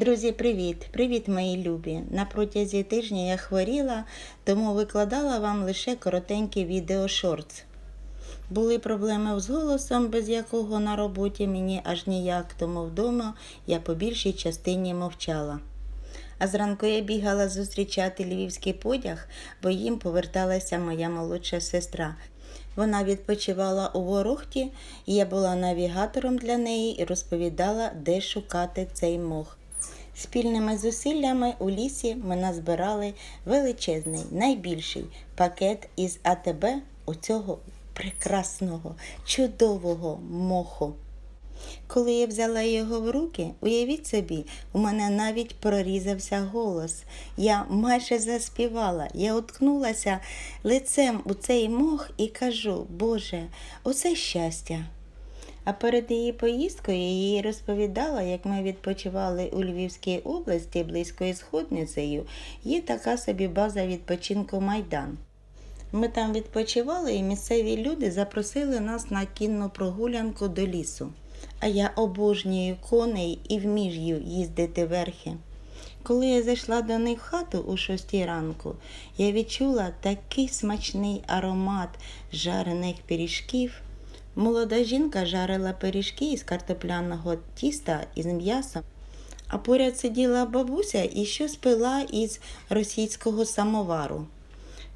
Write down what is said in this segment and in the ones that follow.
Друзі, привіт! Привіт, мої любі! На протязі тижня я хворіла, тому викладала вам лише коротенькі відео шортс. Були проблеми з голосом, без якого на роботі мені аж ніяк, тому вдома я по більшій частині мовчала. А зранку я бігала зустрічати львівський потяг, бо їм поверталася моя молодша сестра. Вона відпочивала у Ворохті, я була навігатором для неї і розповідала, де шукати цей мох. Спільними зусиллями у лісі ми назбирали величезний, найбільший пакет із АТБ у цього прекрасного, чудового моху. Коли я взяла його в руки, уявіть собі, у мене навіть прорізався голос. Я майже заспівала, я уткнулася лицем у цей мох і кажу, Боже, оце щастя. А перед її поїздкою їй розповідала, як ми відпочивали у Львівській області близько із Сходницею, є така собі база відпочинку Майдан. Ми там відпочивали, і місцеві люди запросили нас на кінну прогулянку до лісу. А я обожнюю коней і вмію їздити верхи. Коли я зайшла до них в хату у шостій ранку, я відчула такий смачний аромат жарених пиріжків. Молода жінка жарила пиріжки із картопляного тіста із м'ясом, а поряд сиділа бабуся і щось пила із російського самовару.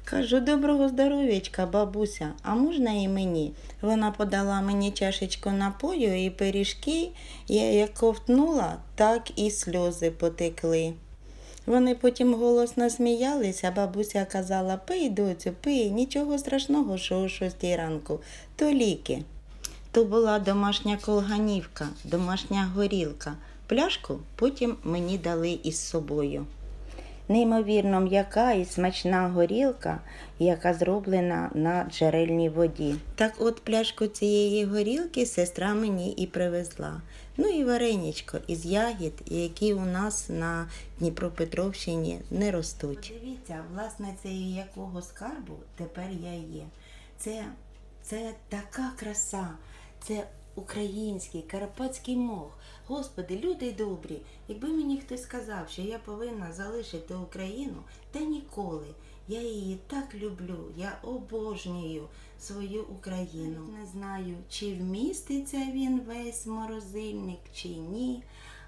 Кажу, доброго здоров'ячка, бабуся, а можна і мені? Вона подала мені чашечку напою і пиріжки, я як ковтнула, так і сльози потекли. Вони потім голосно сміялися, бабуся казала, пий, доцю, пий, нічого страшного, що о шостій ранку, то ліки. То була домашня колганівка, домашня горілка. Пляшку потім мені дали із собою. Неймовірно м'яка і смачна горілка, яка зроблена на джерельній воді. Так от пляшку цієї горілки сестра мені і привезла. Ну і вареничко із ягід, які у нас на Дніпропетровщині не ростуть. Дивіться, власницею якого скарбу тепер я є. Це, це така краса, це український карпатський мох. Господи, люди добрі, якби мені хтось сказав, що я повинна залишити Україну, та ніколи. Я її так люблю, я обожнюю свою Україну. Не знаю, чи вміститься він весь морозильник, чи ні.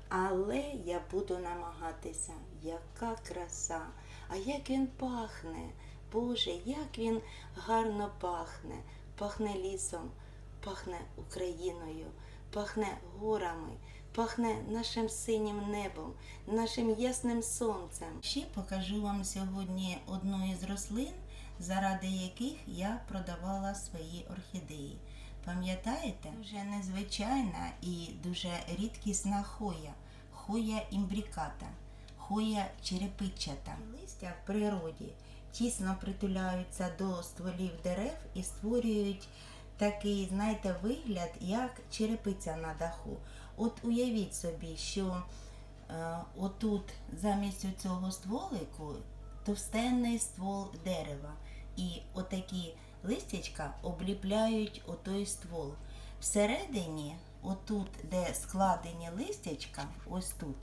Але я буду намагатися. Яка краса! А як він пахне! Боже, як він гарно пахне! Пахне лісом, пахне Україною, пахне горами, пахне нашим синім небом, нашим ясним сонцем. Ще покажу вам сьогодні одну із рослин, заради яких я продавала свої орхідеї. Пам'ятаєте, дуже незвичайна і дуже рідкісна хоя, хоя імбріката, хоя черепичата. Листя в природі тісно притуляються до стволів дерев і створюють такий, знаєте, вигляд, як черепиця на даху. От уявіть собі, що е, отут замість цього стволику товстенний ствол дерева. І отакі листячка обліпляють отой ствол. Всередині, отут, де складені листячка, ось тут,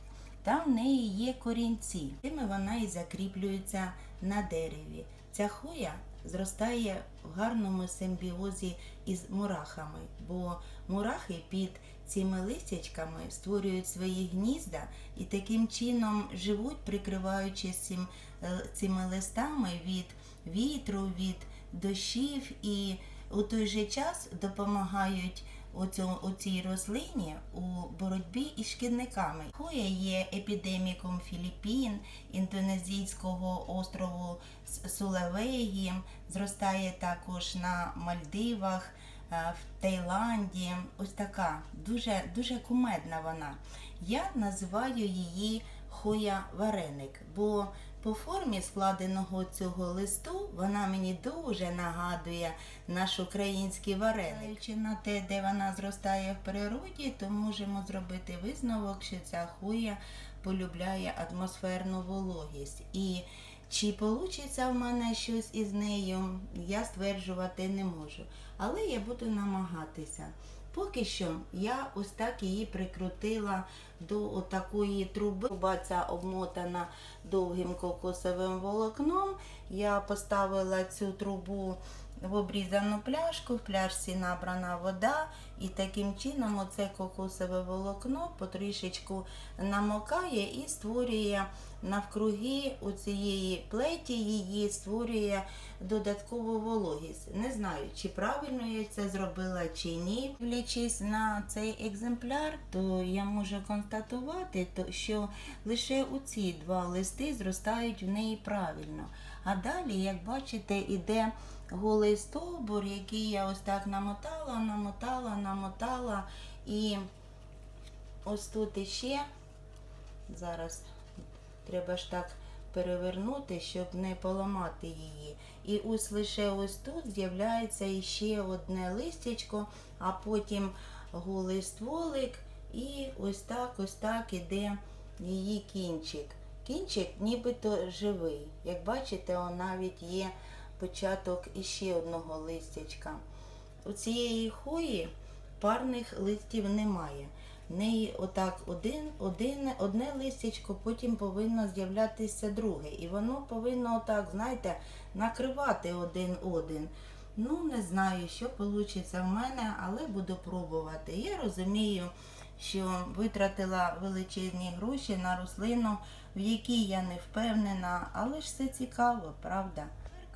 там в неї є корінці. Тими вона і закріплюється на дереві. Ця хоя зростає в гарному симбіозі із мурахами, бо мурахи під цими листячками створюють свої гнізда і таким чином живуть, прикриваючись е, цими листами від вітру, від дощів і у той же час допомагають оцю, оцій рослині у боротьбі із шкідниками. Хоя є епідеміком Філіппін, індонезійського острову С- Сулавеї, зростає також на Мальдивах, е, в Таїланді. Ось така дуже, дуже кумедна вона. Я називаю її хоя вареник, бо по формі складеного цього листу вона мені дуже нагадує наш український вареник. Чи на те, де вона зростає в природі, то можемо зробити висновок, що ця хоя полюбляє атмосферну вологість. І чи вийде в мене щось із нею, я стверджувати не можу. Але я буду намагатися. Поки що я ось так її прикрутила до такої труби. Труба ця обмотана довгим кокосовим волокном. Я поставила цю трубу в обрізану пляшку, в пляшці набрана вода, і таким чином оце кокосове волокно потрішечку намокає і створює навкруги у цієї плеті її створює додаткову вологість. Не знаю, чи правильно я це зробила чи ні. Дивлячись на цей екземпляр, то я можу констатувати, що лише у ці два листи зростають в неї правильно. А далі, як бачите, іде голий стовбур, який я ось так намотала, намотала, намотала. І ось тут іще зараз треба ж так перевернути, щоб не поламати її. І ось лише ось тут з'являється іще одне листячко, а потім голий стволик, і ось так, ось так іде її кінчик. Кінчик нібито живий. Як бачите, он навіть є початок іще одного листячка. У цієї хої парних листів немає. В неї отак один, один, одне листячко, потім повинно з'являтися друге. І воно повинно отак, знаєте, накривати один один. Ну, не знаю, що вийде в мене, але буду пробувати. Я розумію, що витратила величезні гроші на рослину, в якій я не впевнена, але ж це цікаво, правда?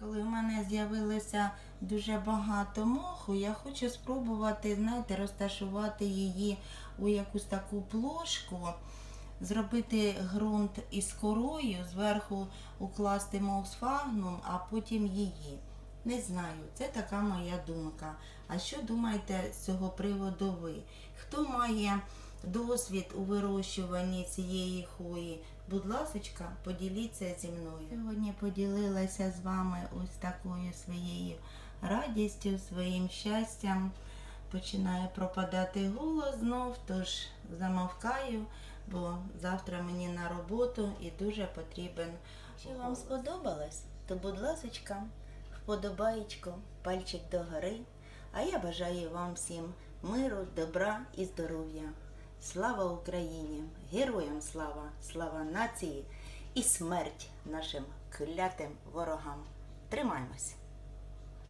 Коли в мене з'явилося дуже багато моху, я хочу спробувати, знаєте, розташувати її у якусь таку плошку, зробити ґрунт із корою, зверху укласти мосфагнум, а потім її. Не знаю, це така моя думка. А що думаєте з цього приводу ви? Хто має досвід у вирощуванні цієї хвої? Будь ласка, поділіться зі мною. Сьогодні поділилася з вами ось такою своєю радістю, своїм щастям. Починає пропадати голос знов, тож замовкаю, бо завтра мені на роботу і дуже потрібен. Якщо вам сподобалось, то будь ласка, вподобаєчко, пальчик догори. А я бажаю вам всім миру, добра і здоров'я. Слава Україні! Героям слава! Слава нації і смерть нашим клятим ворогам! Тримаємось!